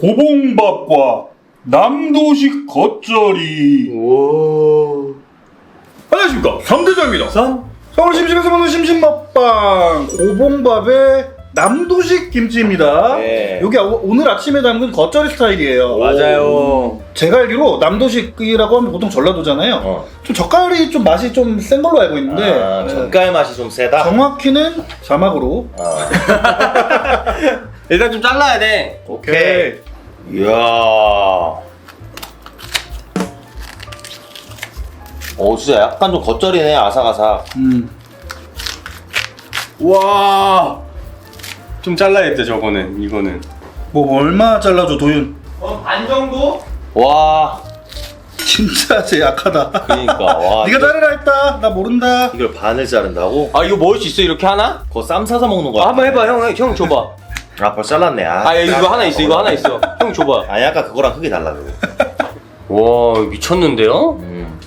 고봉밥과 남도식 겉절이. 오. 안녕하십니까 삼대장입니다. 선? 서울 심심해서 먹는 심심먹방 고봉밥에 남도식 김치입니다. 네. 여기 오- 오늘 아침에 담근 겉절이 스타일이에요. 맞아요. 제가 알기로 남도식이라고 하면 보통 전라도잖아요. 어. 좀 젓갈이 좀 맛이 좀 센 걸로 알고 있는데 아, 네. 젓갈 맛이 좀 세다. 정확히는 자막으로 아. 일단 좀 잘라야 돼. 오케이. 이 야. 오, 진짜 약간 좀 겉절이네, 아삭아삭. 음. 와. 좀 잘라야겠다 저거는 이거는. 뭐 얼마 잘라줘 도윤 어, 반 정도? 와, 진짜 쟤 약하다 그니까, 와. 네가 이거- 자르라 했다 나 모른다 이걸 반을 자른다고? 아 이거 먹을 수 있어 이렇게 하나? 그거 쌈 싸서 먹는 아, 거야. 한번 해봐 형, 형 줘봐. 아, 벌써 잘랐네. 아, 아 이거 하나 있어 이거 하나 있어. 형 줘봐. 아니, 아까 그거랑 크게 달라, 그거. 와 미쳤는데요? 음,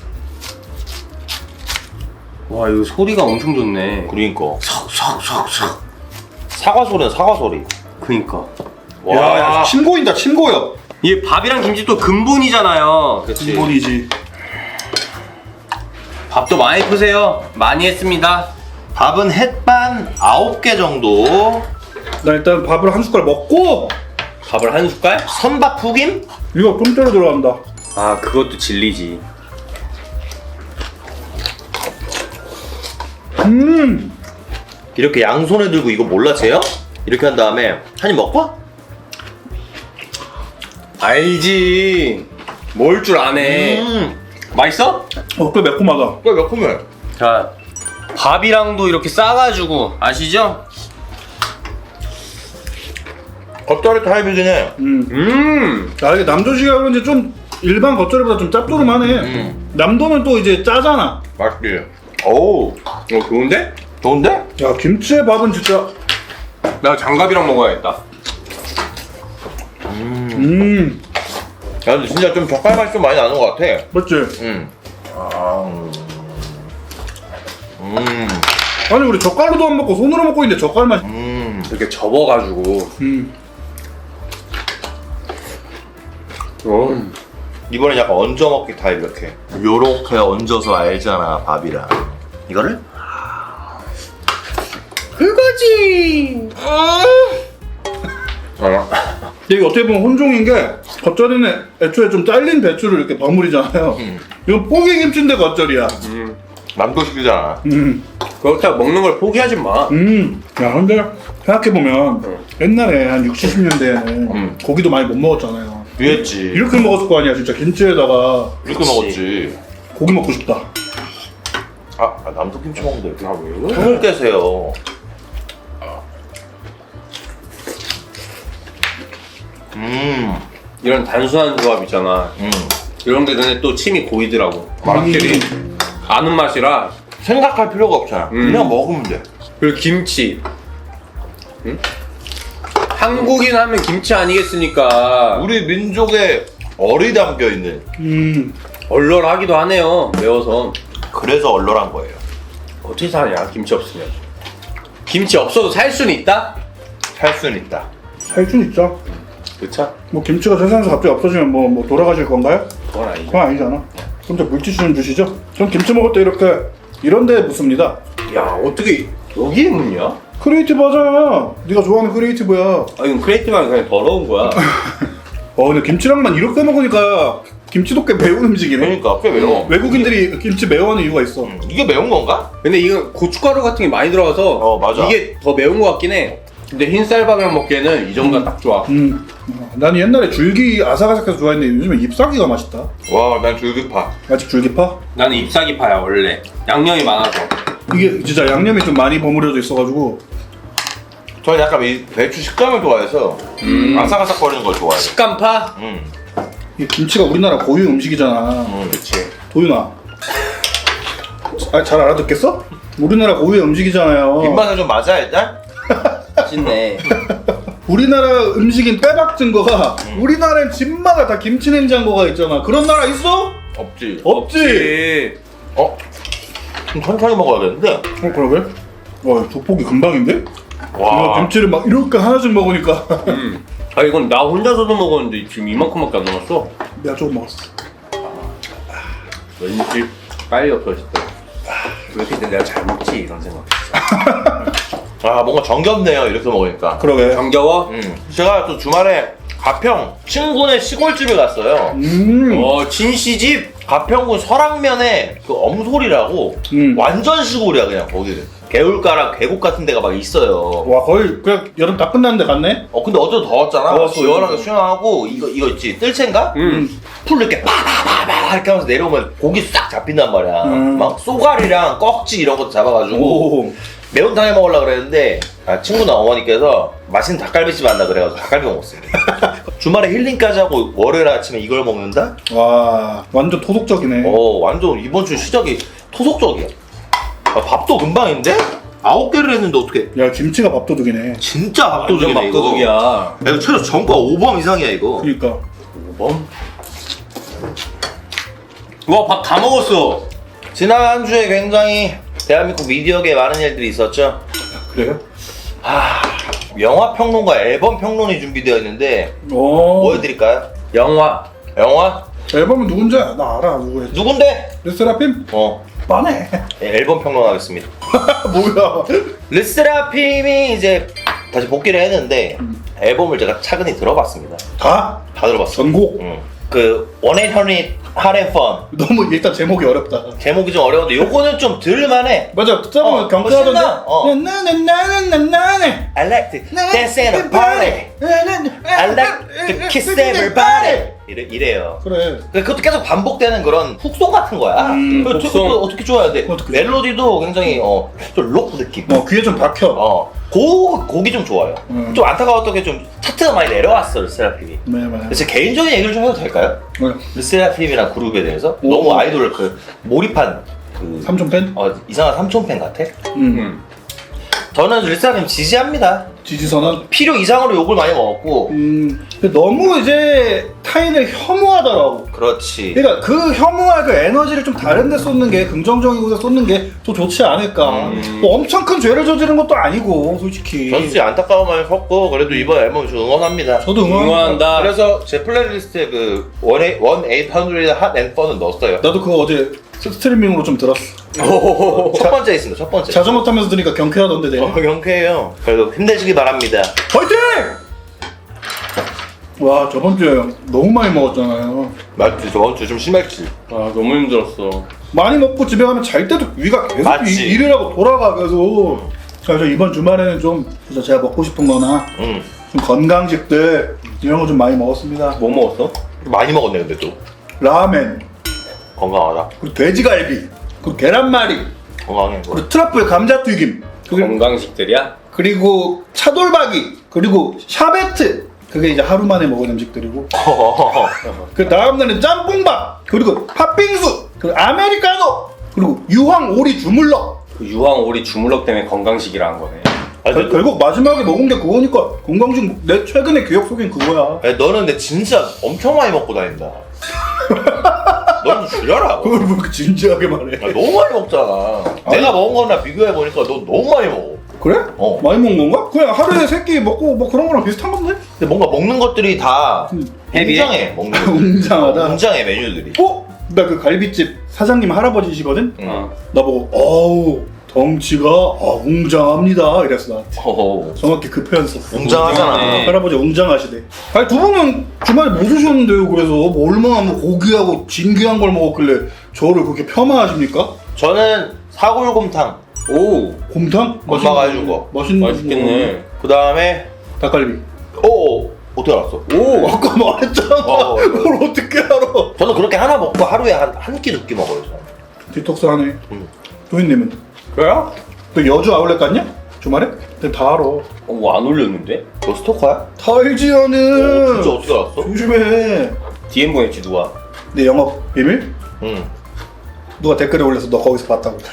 와 이거 소리가 엄청 좋네. 그러니까. 삭삭삭삭. 사과 소리는 사과 소리. 그니까. 와, 야, 침 고인다 침 고여 이게 밥이랑 김치 또 근본이잖아요. 그치. 기본이지 밥도 많이 푸세요. 많이 했습니다. 밥은 햇반 9개 정도. 나 일단 밥을 한 숟갈 먹고 밥을 한 숟갈? 선밥 푸김? 이거 통째로 들어간다 아 그것도 진리지. 음 이렇게 양손에 들고 이거 몰라 쟤요? 이렇게 한 다음에 한 입 먹고? 알지. 뭘 줄 아네. 음, 맛있어? 어, 꽤 매콤하다 꽤 매콤해. 자, 밥이랑도 이렇게 싸가지고 아시죠? 겉절이 타입이긴 해. 음. 음, 야 이게 남도식이라 그런지 좀 일반 겉절이보다 좀 짭조름하네 음. 남도는 또 이제 짜잖아 맛있지? 어우, 어 좋은데? 좋은데? 야 김치의 밥은 진짜 나 장갑이랑 먹어야겠다. 음 야, 근데 진짜 좀 젓갈 맛이 좀 많이 나는 것 같아. 맞지? 음. 아, 음. 음. 아니 우리 젓갈로도 안 먹고 손으로 먹고 있는데 젓갈 맛 음. 이렇게 접어가지고. 음. 어. 이번엔 약간 얹어 먹기 타입 이렇게. 요렇게 얹어서 알잖아, 밥이랑. 이거를? 그거지. 어. 이게 어떻게 보면 혼종인 게 겉절이는 애초에 좀 잘린 배추를 이렇게 버무리잖아요 음. 이건 뽀개 김치인데 겉절이야 음, 남도식이잖아. 음. 그렇다고 먹는 걸 포기하지 마. 음. 야 근데 생각해보면 응. 옛날에 한 60, 70년대에는 음. 고기도 많이 못 먹었잖아요 그랬지. 이렇게 먹었을 거 아니야 진짜 김치에다가 이렇게 그치. 먹었지. 고기 먹고 싶다 아, 아 남도 김치 먹는데 아, 왜 그래? 손을 깨세요. 음, 이런 단순한 조합 있잖아. 음. 이런 게 근데 또 침이 고이더라고. 확실히 아는 맛이라. 생각할 필요가 없잖아. 음. 그냥 먹으면 돼. 그리고 김치. 응? 한국인 하면 김치 아니겠습니까? 우리 민족의 얼이 담겨 있는. 음. 얼얼하기도 하네요. 매워서. 그래서 얼얼한 거예요. 어떻게 사냐 김치 없으면. 김치 없어도 살 수는 있다? 살 수는 있다. 살순 있죠 그쵸? 뭐 김치가 세상에서 갑자기 없어지면 뭐, 뭐 돌아가실 건가요? 그건 아니죠. 그건 아니잖아 근데 물티슈는 주시죠? 전 김치 먹을 때 이렇게 이런 데 묻습니다 야 어떻게 여기에 묻냐? 크리에이티브 하잖아 네가 좋아하는 크리에이티브야 아 이건 크리에이티브한 그냥 더러운 거야. 어 근데 김치랑만 이렇게 먹으니까 김치도 꽤 매운 음식이네 그러니까 꽤 매워. 외국인들이 김치 매워하는 이유가 있어 음, 이게 매운 건가? 근데 이건 고춧가루 같은 게 많이 들어가서 어, 맞아. 이게 더 매운 거 같긴 해. 근데 흰 쌀밥이랑 먹기에는 이 정도가 딱 좋아. 음, 어, 난 옛날에 줄기 아삭아삭해서 좋아했는데 요즘에 잎사귀가 맛있다 와, 난 줄기파. 아직 줄기파? 나는 잎사귀파야 원래. 양념이 많아서. 이게 진짜 양념이 좀 많이 버무려져 있어가지고 저는 약간 이 배추 식감을 좋아해서 음. 아삭아삭 거리는 걸 좋아해요. 식감파? 음, 이 김치가 우리나라 고유 음식이잖아 음. 그치. 도윤아 아, 잘 알아듣겠어? 우리나라 고유 음식이잖아요 입맛에 좀 맞아 일단. 맛있네. 우리나라 음식인 빼박 증거가 우리나라엔 집마다 다 김치 냉장고가 있잖아 그런 나라 있어? 없지. 없지 어? 좀 천천히 먹어야겠는데. 어 그러게? 와 족보기 금방인데? 와. 김치를 막 이렇게 하나씩 먹으니까 음. 아 이건 나 혼자서도 먹었는데 지금 이만큼밖에 안 남았어. 내가 조금 먹었어. 왠지 빨리 없어졌을 때. 왜 이렇게 내가 잘 먹지 이런 생각했어. 아 뭔가 정겹네요 이렇게 먹으니까 그러게. 정겨워? 음. 제가 또 주말에 가평 친구네 시골집에 갔어요 음. 어 친시집. 가평군 설악면에 그 엄솔이라고 음. 완전 시골이야 그냥 거기는 개울가랑 계곡 같은 데가 막 있어요 와 거의 그냥 여름 다 끝났는데 갔네. 어 근데 어제도 더웠잖아 더웠어, 시원하게 요즘은. 수영하고 이거 이거 있지 뜰채인가? 음. 풀 이렇게 파파파파 이렇게 하면서 내려오면 고기 싹 잡힌단 말이야 음. 막 쏘가리랑 꺽지 이런 것도 잡아가지고 오. 매운탕 해 먹으려고 그랬는데 아, 친구나 어머니께서 맛있는 닭갈비집 한다 그래가지고 닭갈비 먹었어요 주말에 힐링까지 하고 월요일 아침에 이걸 먹는다? 와 완전 토속적이네. 어 완전 이번 주 시작이 토속적이야 아, 밥도 금방인데? 아홉 개를 했는데 어떻게 야 김치가 밥도둑이네. 진짜 완전 밥도둑이네 이거 밥도둑이야. 야, 이거 최소 전과 5범 이상이야 이거 그러니까. 뭐? 와밥 다 먹었어. 지난 한 주에 굉장히 대한민국 미디어계에 많은 일들이 있었죠 그래요? 아 영화 평론가 앨범 평론이 준비되어 있는데 오. 뭐 해드릴까요? 영화. 영화? 앨범은 누군지 나 알아 누구였지? 누군데? 르세라핌? 어 빠네. 네, 앨범 평론하겠습니다 뭐야? 르스라핌이 이제 다시 복귀를 했는데 앨범을 제가 차근히 들어봤습니다 다? 다 들어봤어 전곡? 응. 그 원앤 현리 하렘펀 너무 일단 제목이 어렵다. 제목이 좀 어려운데 요거는 좀 들을만해 맞아 듣다 보면 어, 경쾌하던데. 멋있다. 어. 나나나나나나나. I like to dance in a party I like to kiss everybody 이래, 이래요 그래. 그것도 계속 반복되는 그런 훅송 같은 거야 음, 그거 훅송. 어떻게, 어떻게 좋아야 돼 어떻게 멜로디도 굉장히 어, 좀 록 느낌 어 귀에 좀 박혀. 어, 고, 곡이 좀 좋아요 음. 좀 안타까웠던 게 좀 차트가 많이 내려왔어 르세라핌이 네 맞아. 제 개인적인 얘기를 좀 해도 될까요? 네. 르세라핌이란 그룹에 대해서 오. 너무 아이돌 그 몰입한 그 삼촌 팬? 어, 이상한 삼촌 팬 같아? 음. 음. 저는 르세라핌 지지합니다 지지선언. 필요 이상으로 욕을 많이 먹었고 음. 근데 너무 이제 타인을 혐오하더라고. 그렇지 그러니까 그 혐오할 그 에너지를 좀 다른 데 쏟는 게 긍정적인 곳에 쏟는 게 더 좋지 않을까. 음. 뭐 엄청 큰 죄를 저지른 것도 아니고 솔직히. 전수 안타까운 마음이 컸고 그래도 이번 앨범 좀 응원합니다 저도. 응원한다. 그래서 제 플레이리스트에 그1-800핫앤 펀은 넣었어요 나도 그거 어제 스트리밍으로 좀 들었어. 첫 번째 있습니다 첫 번째 자전거 타면서 들으니까 경쾌하던데 내가. 어, 경쾌해요 그래도 힘내시기 바랍니다 화이팅! 와 저번 주에 너무 많이 먹었잖아요. 맞지 저번 주 좀 심했지 아 너무 힘들었어. 많이 먹고 집에 가면 잘 때도 위가 계속 맞지. 이- 일을 하고 돌아가 계속. 그래서 이번 주말에는 좀 진짜 제가 먹고 싶은 거나 응 좀 건강식들 이런 거 좀 많이 먹었습니다. 뭐 먹었어? 많이 먹었네 근데 또 라멘, 건강하다 그리고 돼지갈비, 그리고 계란말이, 건강해 그리고 트러플 감자 튀김, 그리고, 건강식들이야? 그리고 차돌박이, 그리고 샤베트. 그게 이제 하루 만에 먹은 음식들이고 그 다음 날은 짬뽕밥, 그리고 팥빙수, 그리고 아메리카노, 그리고 유황 오리 주물럭. 그 유황 오리 주물럭 때문에 건강식이라 한 거네. 아니, 결- 근데 결국 마지막에 먹은 게 그거니까 건강식 내 최근의 기억 속엔 그거야. 야, 너는 근데 진짜 엄청 많이 먹고 다닌다. 너는 줄여라. 그걸 왜 이렇게 진지하게 말해? 야, 너무 많이 먹잖아. 아니. 내가 먹은 거랑 비교해 보니까 너 너무 많이 먹어. 그래? 어. 많이 먹는 건가? 그냥 하루에 세끼 먹고 뭐 그런 거랑 비슷한 건데? 근데 뭔가 먹는 것들이 다 헤비해? 웅장해. 먹는 것들이. 웅장하다. 웅장해 메뉴들이. 어? 나 그 갈비집 사장님 할아버지시거든? 응. 어. 나보고 어우 덩치가 아, 웅장합니다 이랬어 나한테 어허. 정확히 그 표현 썼어 웅장하잖아. 웅장하네. 할아버지 웅장하시대 아니 두 분은 주말에 뭐 드셨는데요 그래서 뭐 얼마나 뭐 고귀하고 진귀한 걸 먹었길래 저를 그렇게 폄하하십니까? 저는 사골곰탕. 오. 곰탕? 엄마가 해준 거. 맛있는 맛있겠네. 그 다음에 거. 닭갈비 오 어떻게 알았어? 오 아까 말했잖아 어, 어, 그걸 어떻게 알아 저는 그렇게 하나 먹고 하루에 한 한 끼 두 끼 먹어요. 저는. 디톡스 하네 응. 도희님은 그래요? 너 여주 아울렛 갔냐? 주말에? 다 알아 어, 뭐 안 올렸는데? 너 스토커야? 다 알지 나는 오, 진짜 어떻게 알았어? 조심해 DM 보냈지 누가? 내 영업 비밀? 응. 누가 댓글에 올려서 너 거기서 봤다고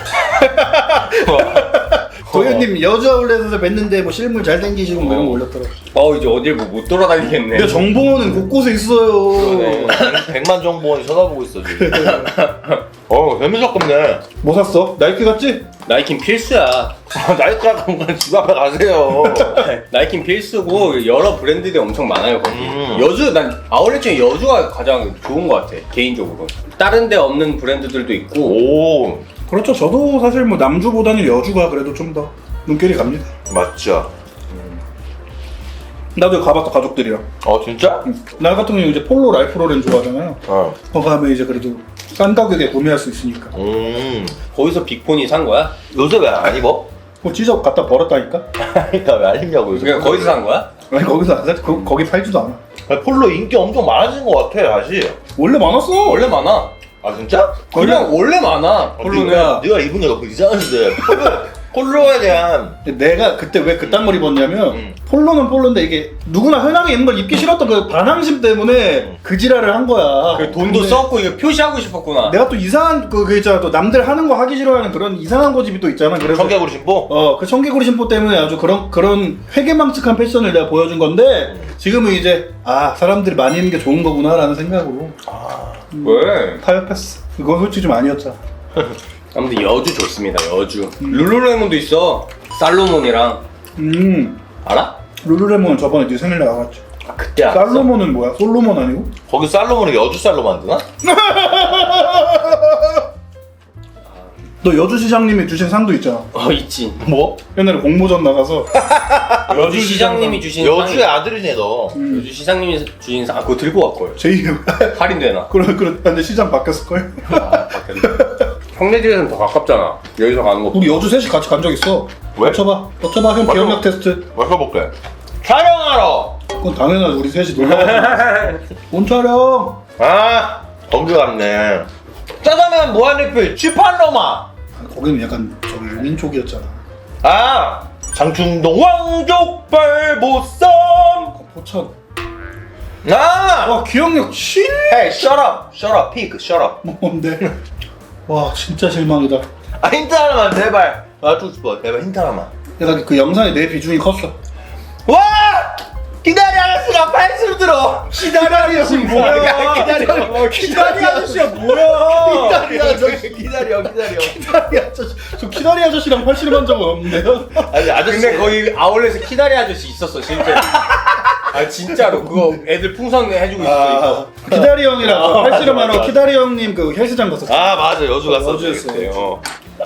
도현님 여주 아울렛에서 뵀는데 뭐 실물 잘 땡기시고 뭐 이런 거 올렸더라고. 어 이제 어딜 뭐못 돌아다니겠네. 근데 정보원은 곳곳에 있어요. 그러네. 백만 정보원이 쳐다보고 있어 지금. 어 재미적겠네. 뭐 샀어? 나이키 같지? 나이킨 필수야. 나이트 같은 건집 앞에 가세요. 나이킨 필수고 여러 브랜드들이 엄청 많아요 거기. 음. 여주 난 아울렛 중에 여주가 가장 좋은 것 같아 개인적으로. 다른 데 없는 브랜드들도 있고. 오 그렇죠. 저도 사실 뭐 남주보다는 여주가 그래도 좀 더 눈길이 갑니다. 맞죠. 나도 가봤어 가족들이랑. 어 진짜? 나 같은 경우 이제 폴로 라이프 로렌 좋아하잖아요. 어. 거기 가면 이제 그래도 싼 가격에 구매할 수 있으니까. 음 거기서 빅폰이 산 거야? 요새 왜 안 입어? 뭐 찢어 갖다 버렸다니까? 그러니까 왜 안 입냐고 요새. 그냥 거기서 산 거야? 아니 거기서 안 사, 거, 거기 팔지도 않아. 아니, 폴로 인기 엄청 많아진 것 같아 다시. 원래 많았어. 원래 많아. 아 진짜? 그냥 원래 많아. 폴로는. 네가, 네가 입은 게 너무 이상한데 폴로, 폴로에 대한 내가 그때 왜 그딴 걸 입었냐면 음. 폴로는 폴로인데 이게 누구나 흔하게 입는 걸 입기 싫었던 그 반항심 때문에 그 지랄을 한 거야. 그 돈도 근데 썼고 이거 표시하고 싶었구나. 내가 또 이상한 그, 그 있잖아 또 남들 하는 거 하기 싫어하는 그런 이상한 고집이 또 있잖아. 그래서 청개구리 신고? 어그 청개구리 신포 때문에 아주 그런 그런 회개망측한 패션을 내가 보여준 건데 지금은 이제 아 사람들이 많이 입는 게 좋은 거구나라는 생각으로 왜? 타협했어. 그건 솔직히 좀 아니었잖아. 아무튼 여주 좋습니다. 여주. 룰루레몬도 있어. 살로몬이랑 음 알아? 룰루레몬 저번에 네 생일날 나왔지. 아 그때 알았어. 살로몬은 뭐야? 솔로몬 아니고? 거기 살로몬은 여주 살로 만드나? 너 여주 시장님이 주신 상도 있잖아. 어 있지. 뭐? 옛날에 공모전 나가서 여주 시장님이 주신 여주의 아들이네 너. 음. 여주 시장님이 주신 상. 아 그거 들고 왔걸. 제2 할인되나? 그런 그런 근데 시장 바뀌었을걸? 아 바뀌었네. 형네 집에서는 더 가깝잖아. 여기서 가는 거. 우리 여주 셋이 같이 간 적 있어. 왜? 맞춰봐. 맞춰봐. 형 맞춰. 기억력 테스트. 마셔볼게. 촬영하러. 그건 당연하지. 우리 셋이 놀러가서. 온 촬영. 아 거기 갔네. 짜장면 무한리필 쥐팔로마. 거기는 약간 저기 유민 쪽이었잖아. 아 장충동 왕족발 보쌈. 어, 포천. 아. 와 기억력 신. Hey, shut up, shut up, pig, shut up. 뭔데? 와 진짜 실망이다. 아 힌트 하나만 제발. 싶어. 제발 힌트 하나만. 내가 그 영상에 내 비중이 컸어. 와! 기다리 아저씨가 팔씨름 들어. 기다리 아저씨 뭐야? 기다려. 기다리 아저씨야 뭐야? 기다리 아저씨 기다려 기다려. 키다리 아저씨 저 키다리 아저씨랑 팔씨름 한 적은 없는데요? 아니 아저씨. 근데 거기 아울렛에 키다리 아저씨 있었어 실제. 아 진짜로 그거 애들 풍선 해주고 있어 아, 이거. 키다리 형이랑 아, 팔씨름 맞아, 하러 맞아. 키다리 형님 그 헬스장 갔었어 아 맞아 여주 갔었어. 여주였어. 그때. 어.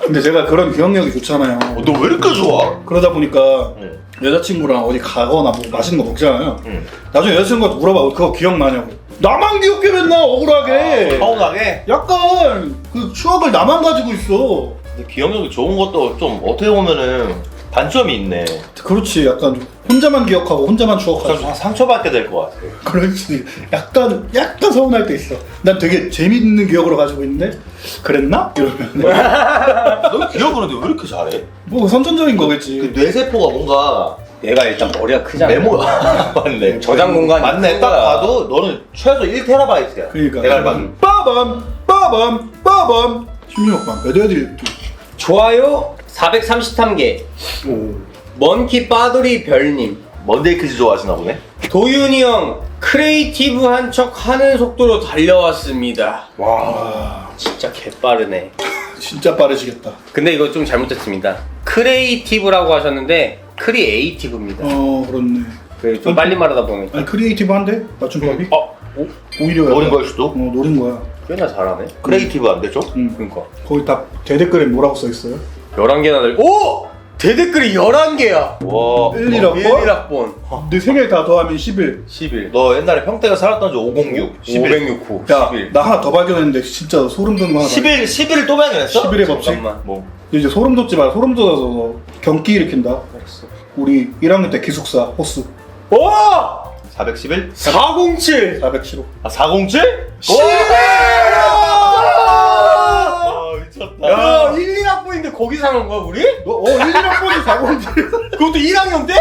근데 제가 그런 기억력이 좋잖아요 너왜 이렇게 좋아? 그러다 보니까 응. 여자친구랑 어디 가거나 뭐 맛있는 거 먹잖아요 응. 나중에 여자친구한테 물어봐 그거 기억나냐고 나만 기억해 맨날 억울하게 서운하게. 약간 그 추억을 나만 가지고 있어 근데 기억력이 좋은 것도 좀 어떻게 보면은 단점이 있네. 그렇지 약간 좀 혼자만 기억하고 혼자만 좀 추억하고 상처받게 될 것 같아. 그렇지 약간 약간 서운할 때 있어 난 되게 재밌는 기억으로 가지고 있는데 그랬나? 이러면 너 기억으로는 왜 이렇게 잘해? 뭐 선천적인 거겠지 그 뇌세포가 뭔가 얘가 일단 머리가 크잖아. 메모야. 맞네. 저장 공간이 맞네. 거야. 봐도 너는 최소 1테라바이트야. 그러니까 내가 봤는. 빠밤 빠밤 빠밤 16만 몇 애들이 좋아요 433개. 오 먼키 빠돌이 별님. 먼데이 퀴즈 좋아하시나 보네. 도윤이 형 크리에이티브한 척 하는 속도로 달려왔습니다. 와 진짜 개빠르네. 진짜 빠르시겠다 근데 이거 좀 잘못했습니다. 크리에이티브라고 하셨는데 크리에이티브입니다. 어 그렇네 그좀 빨리 말하다 보니까. 아니 크리에이티브한데 맞춤법이? 어? 오? 오히려 노린 약간- 걸 수도. 어 노린 거야 꽤나 잘하네. 크리에이티브 안 되죠? 응 그러니까. 거기 다 대댓글에 뭐라고 써 있어요? 11개나 될 오! 대댓글이 11개야! 와 1, 1학번? 1학번 근데 3개 다 더하면 11 11. 너 옛날에 평택에 살았던 지 506. 506호 야, 11 나 하나 더 발견했는데 진짜 소름 돋는 거 하나 11, 11을 또 발견했어? 11의 법칙? 잠깐만. 뭐. 발견- 이제 소름 돋지 마 소름 돋아서 너 경기 일으킨다 알았어. 우리 1학년 때 기숙사 호수 오! 411? 407! 415 아, 407? 11! 거기 사는 거야, 우리? 너, 어 1, 1학번이 407 그것도 1학년 때?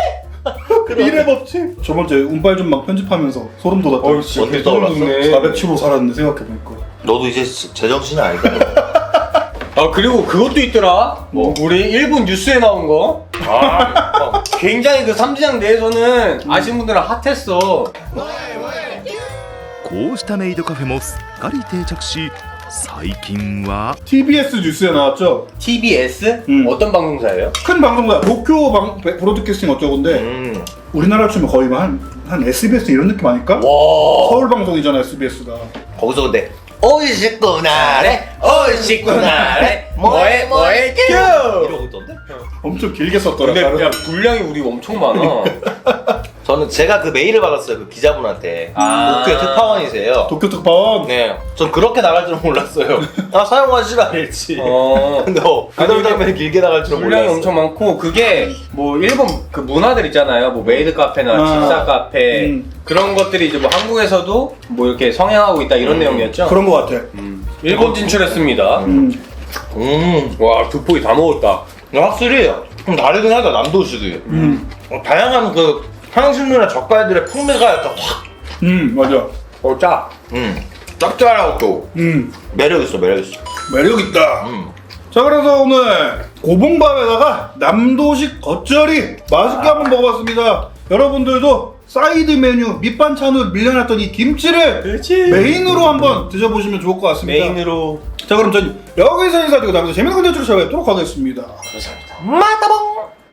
1의 법칙 저번 주에 운빨 좀 막 편집하면서 소름 돋았다 어이, 진짜 언제 개소름 떠올랐어? 돋네. 407호 살았네 생각해보니까 너도 이제 제정신이 아니다. 아 그리고 그것도 있더라. 뭐? 우리 일본 뉴스에 나온 거. 아, 굉장히 그 삼지장 내에서는 아시는 분들은 핫했어. こうしたメイドカフェもすっかり定着し 最近は TBS 뉴스에 나왔죠. TBS 음. 어떤 방송사예요? 큰 방송사 도쿄 방, 브로드캐스팅 어쩌고인데 음. 우리나라 치면 거의 뭐 한, 한 SBS 이런 느낌 아닐까? 와. 서울 방송이잖아 SBS가. 거기서 근데 오이시구나래 오이시구나래 뭐해, 뭐해, 큐! 이러고 있던데? 엄청 길게 썼더라. 근데 다른- 야 분량이 우리 엄청 많아. 저는 제가 그 메일을 받았어요 그 기자분한테 아. 도쿄 특파원이세요 도쿄 특파원. 네, 전 그렇게 나갈 줄은 몰랐어요. 아 사용하시라 알지. 어. 근데 어, 그 아니, 장면에 길게 나갈 줄은 분량이 몰랐어. 엄청 많고 그게 뭐 일본 그 문화들 있잖아요. 뭐 메이드 카페나 아. 집사 카페 음. 그런 것들이 이제 뭐 한국에서도 뭐 이렇게 성행하고 있다 이런 음. 내용이었죠. 그런 거 같아. 음. 일본 진출했습니다. 음. 음, 와 두 포기 다 먹었다. 확실히 좀 다르긴 하다 남도식이. 음. 어, 다양한 그 향신료나 젓갈들의 풍미가 약간 확, 음, 맞아. 어 짜. 음, 짭짤하고 또 음. 매력 있어, 매력 있어. 매력 있다. 음. 자, 그래서 오늘 고봉밥에다가 남도식 겉절이 맛있게 한번 먹어봤습니다. 여러분들도 사이드 메뉴 밑반찬으로 밀려났던 이 김치를 그렇지. 메인으로 한번 드셔보시면 좋을 것 같습니다. 메인으로. 자, 그럼 전 여기서 인사드리고 다음에 재밌는 컨텐츠로 찾아뵙도록 하겠습니다. 감사합니다. 마따봉!